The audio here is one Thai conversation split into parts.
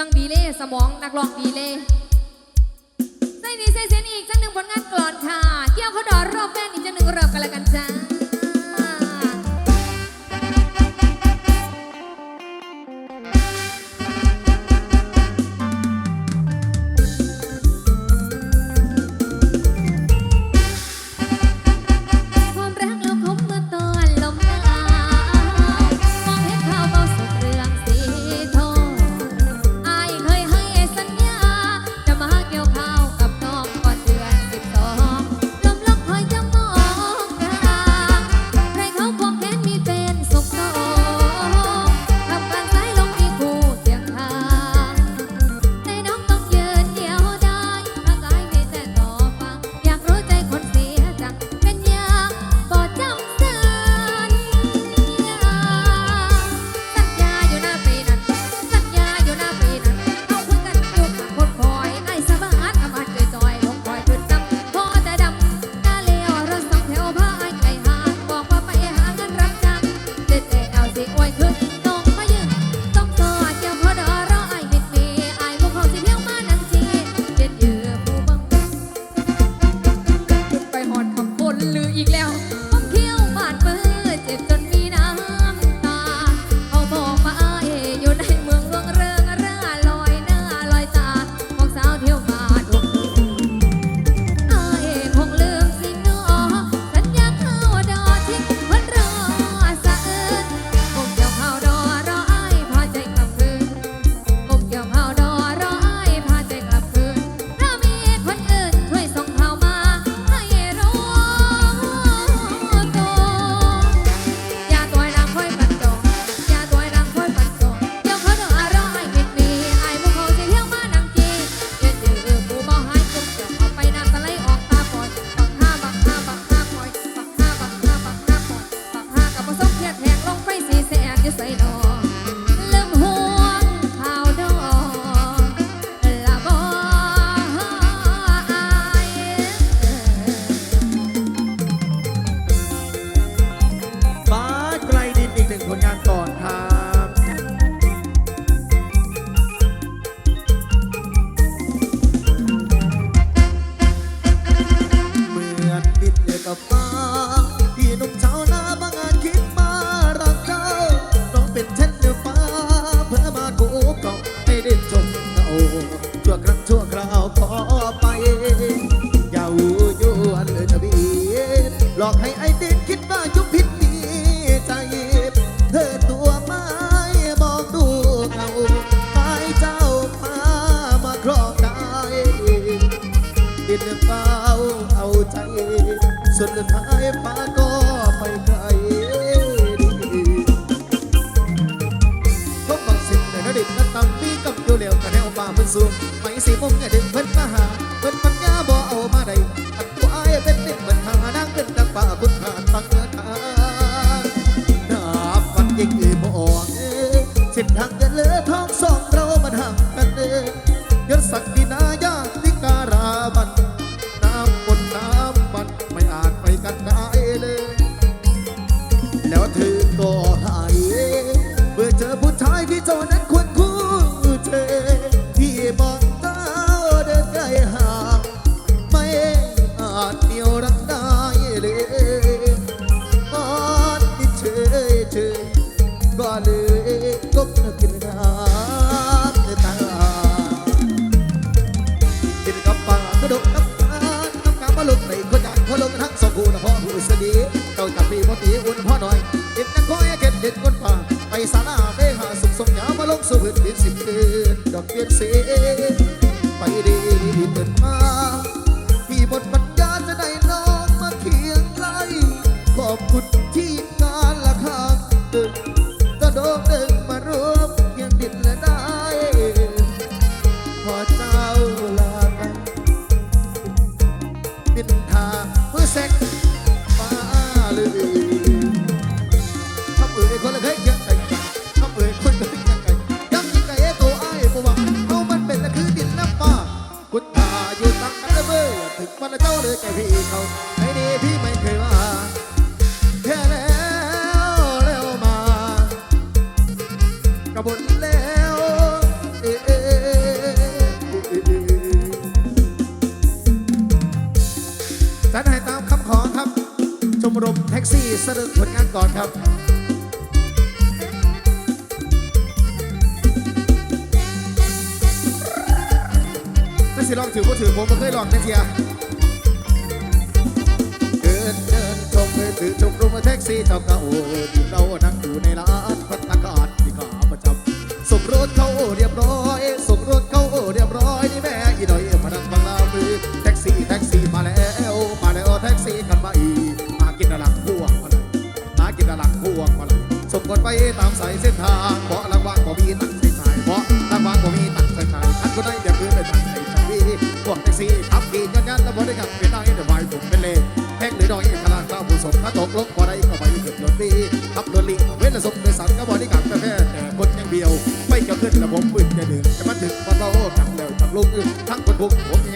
รื่องดีเล่สมองนักร้องดีเล่ใส่นี่ใส่เสีอีกจังหนึ่งผลงานกลอนค่ะ เกี่ยวเขาดอรอบแฟนอีกจังหนึ่งรอบกันละกันจ้า งดึงเพิ่นมหาเพิ่นมันงาบ่เอามาได้อันตัวไอ้เป็นนิ่งมันหานเป็นดังป่าคุณขาดปังเงินทางนับฟันยิ่งอีบ่ออเส้นทางเดินเลือท้องสองเรามันห่างกันเดินยศศักดินาย ให้สานาเมหาสุขสมยามาลงสู่พื้นดินสิบเดือนดอกเบี้ยเสียไปดีเดินมา สรุปผลงานก่อนครับถ้าสิลองถือก็ถือผมมาเคยลองนะเทียเดินเดินชมเดิถือชมรุมาแท็กซี่จอเกระโอดเรานั่งอยู่ในร้านพัฒนาการที่ขาประจำสมรสเขาเรียบร้อย กดไปตามสายเส้นทางเพราะระวังบ่มีตังใส่สายเพราะระวังบ่มีตังใส่สายท่านคนได้เดือดร้อนในทางไหนางพี่พวกแท็กซี่ขับขี่ยันยันแล้วบ่ได้กับเป็นได้แต่วายผมเป็นเลนแพ็กหรือดอยขลังข้าวผสมถ้าตกลงบ่ได้ก็ไปเกิดรถดีขับรถลีเว้นสมในสันก็บ่ได้กับแค่แต่คนยังเบียว ไม่เกี่ยวขึ้นระบบมืดจะดึงแต่มานดึงพอนเราหนักแล้วทั้งลูกทั้งคนบวกผม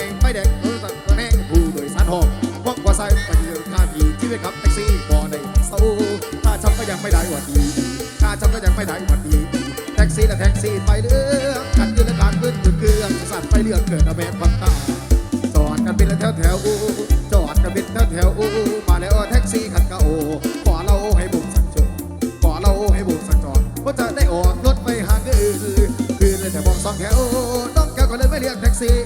ซี่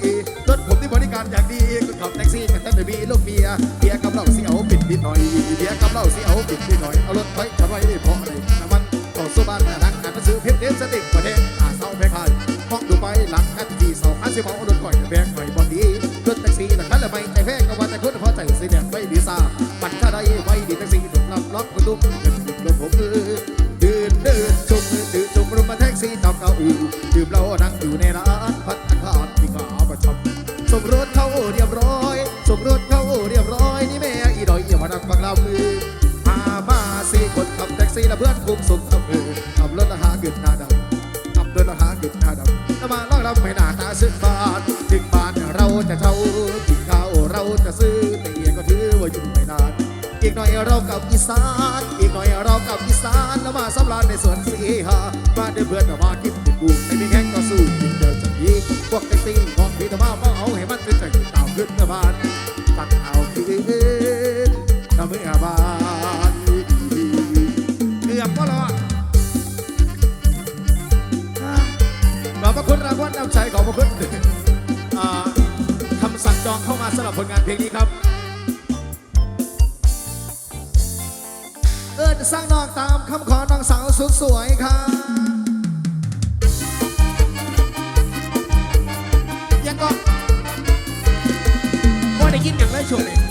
รถผมที่บริการอย่างดีคุณขับแท็กซี่กันท่านมีลูกเบียเบียกับเรล้าเสียวปิดนิดหน่อยเบียกับเรล้าเสียวปิดนิดหน่อยเอารถไปจะไว้พอ สิบบาทถึงบ้านเราจะเช่ากินข้าวเราจะซื้อแต่เองก็ถือว่าอยู่ไม่นานอีกหน่อยเรากับอีสาน อีกหน่อยเรากับอีสานแล้วมาสำราญในสวนสีหามานเดืเพื่อน เพลงนี้ครับ เอิดสร้างนอกตามคำขอน้องสาวสุดสวยครับยังก็ไม่ได้ยินอย่างไรชวเลย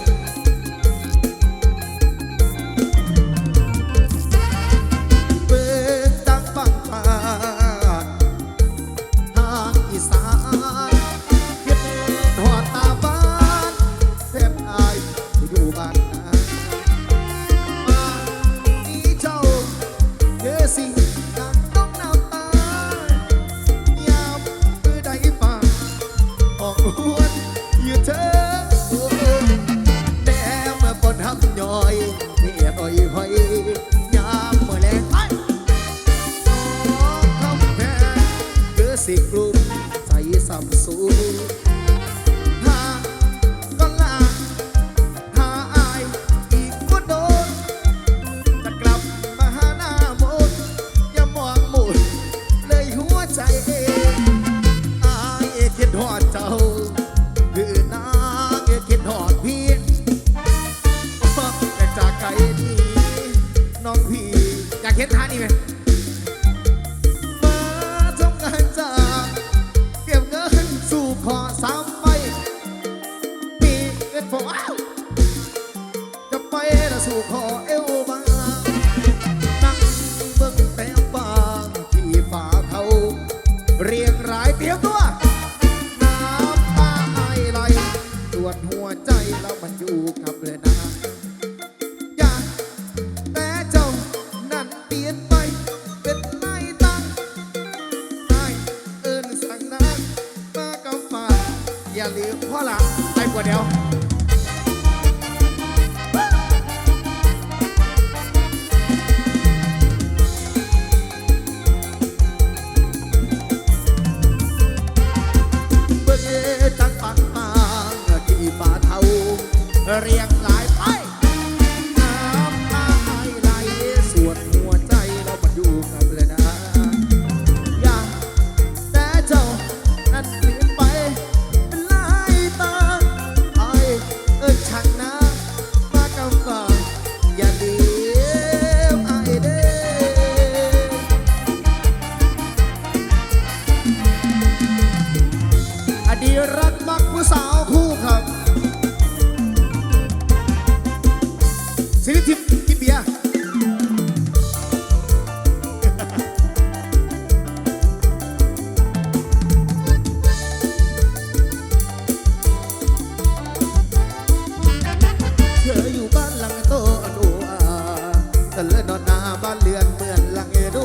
แต่เลื่อนนอนหน้าบ้านเรือนเหมือนลังเอโด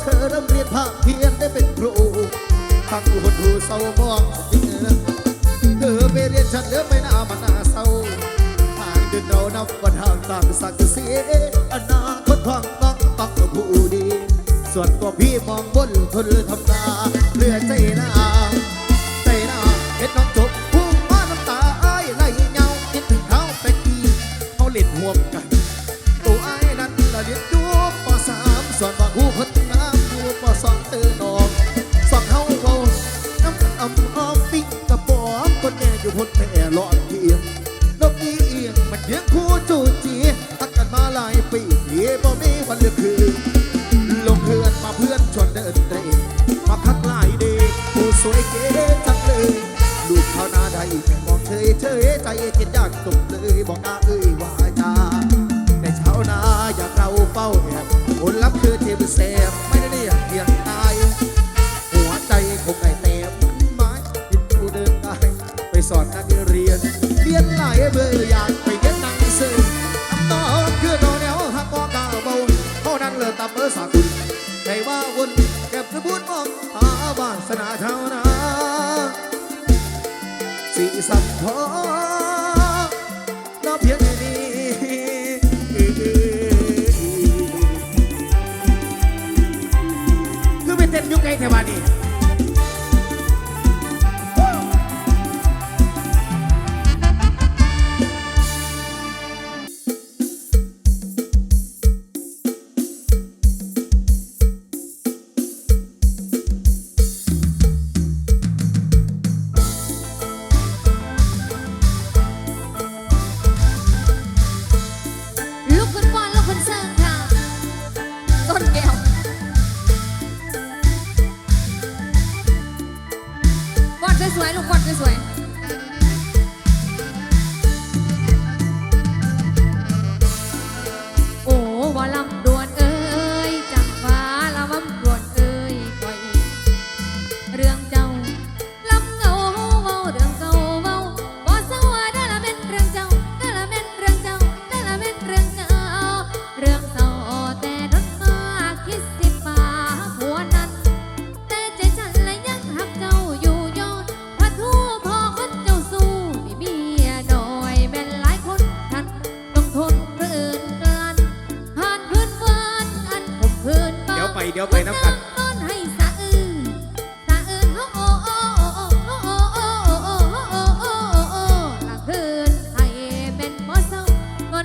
เธอเริ่มเรียนภาคเพียนได้เป็นครูฟังหดหูเศร้ามองเออเธอไปเรียนฉันเลือไปหน้ามันหน้าเศร้าทางเดินเรานับวันทางต่างสักดิ์ศรีอนาคตของต้องต้องผู้ดี ส่วนตัวพี่มองบนทนเลยทำตาเลือใจหน้า ปีที่บ่มีวันเลือกคืนลงเพื่อนมาเพื่อนชวนเดินเตะมาพักหลายเดย์ผู้สวยเก๋จังเลยลูกเท่านาใดแค่มองเฉยเฉยใจกินยากตกเลยบอกอาเอ้ยว่าจาแต่ชาวนาอยากเราเฝ้าแอบผลลัพธ์คือเทปแซมไม่ได้เรียกเพียงตาย หัวใจคงไก่เต็มไม้ยินดูเดินได้ไปสอนนักเรียนเรียนหลายเบอร์อยากไปเรียนหนัง ตามเบอร์สากุลใจว่าวุ่นเก็บสมุดมองหาวาสนาเท่านาสีสันทอง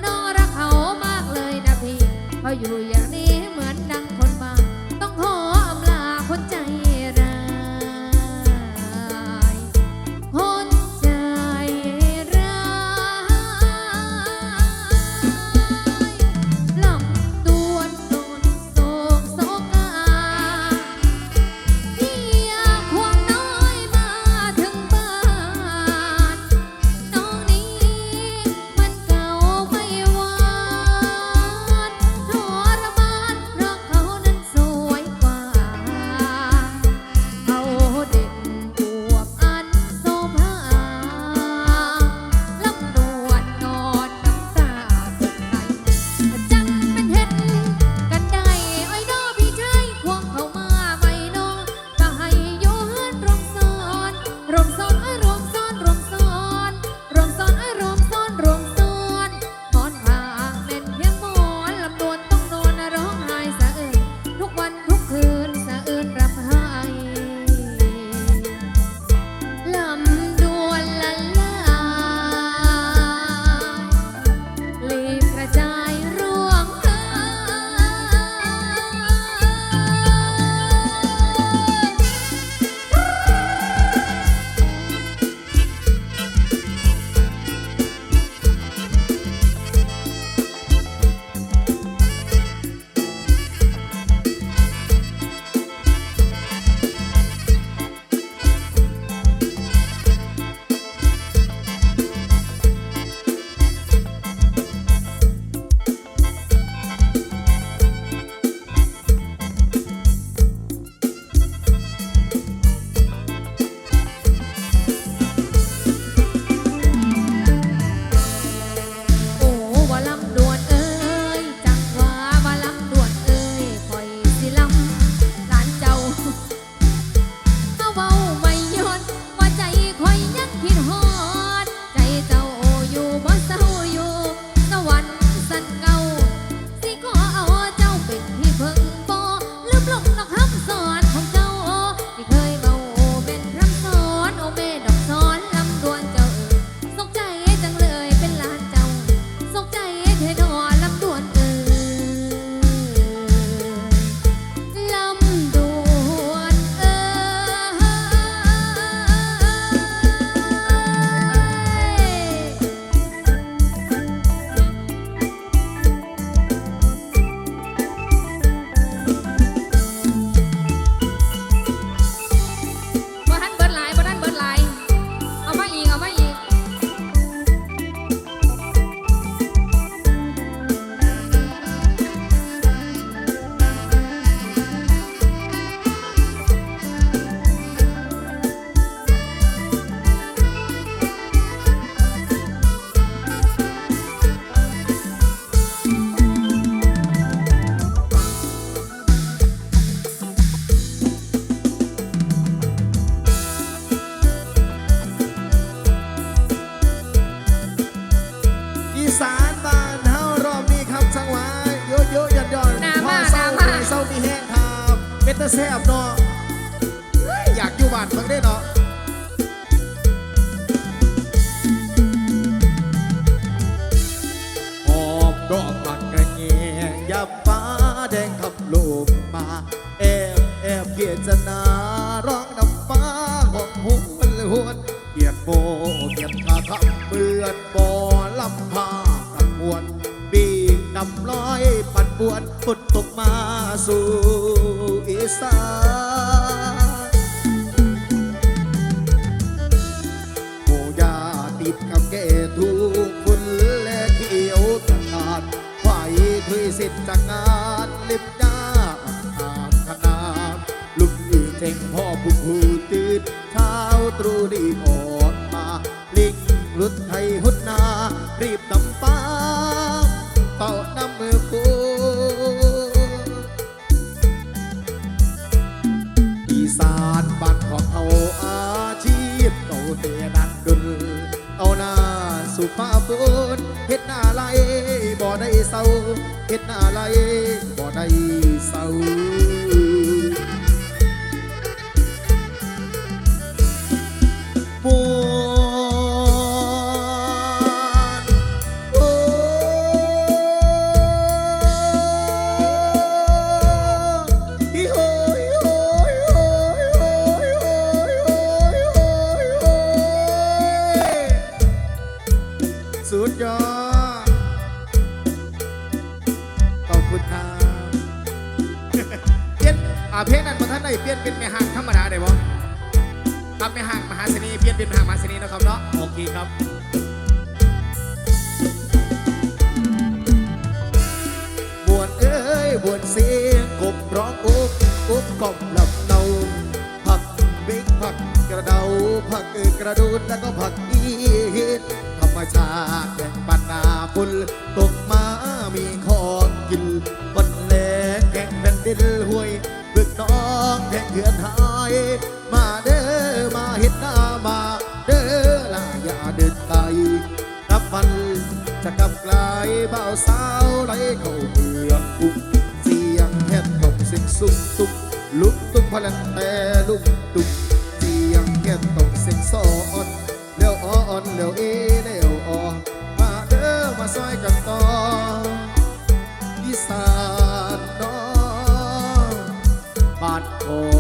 น้องรักเขามากเลยนะพี่เขาอยู่อย่างนี้ จนา ออกมาลิงรุดไทยหุดนา รีบนำฟ้าเป่าน้ำมือกูอีสานบ้านของเขาอาชีพเก่าเตนันดุลเอาหน้าสุภาพบุญเฮ็ดหน้าไหลบ่ได้เศร้าเฮ็ดหน้าไหลบ่ได้เศร้า ได้เปลี่ยนเป็นแม่ห่างธรรมดาได้บ่ครับแม่ห่างมหาเสน่ห์เปลี่ยนเป็นแม่ห่างมหาเสน่ห์นะครับเนาะโอเคครับบวนเอ้ยบวนเสียงกบร้องอุบอุบกบลำเนาผักบิ๊กผักกระเดาผักเออกระดูดแล้วก็ผักอีหินธรรมชาติแห่งปันนาพุลตกมามีของกินคนแหลงแข่งแผ่นดินห้วยบึกน้ องแข่งเขื่อนหายมาเด้อมาเห็นหน้ามาเด้อลาอย่าเดินไกลนับวันจะกลับกลายเบาสาวไหลเข้าเมืองกุกเสียงแค่ตกเสิงสุกตุกลุกตุกพลันแต่ลุกตุกเสียงแค่ตกเสิงซอนเล้วอ่อนเล้วเอ Oh.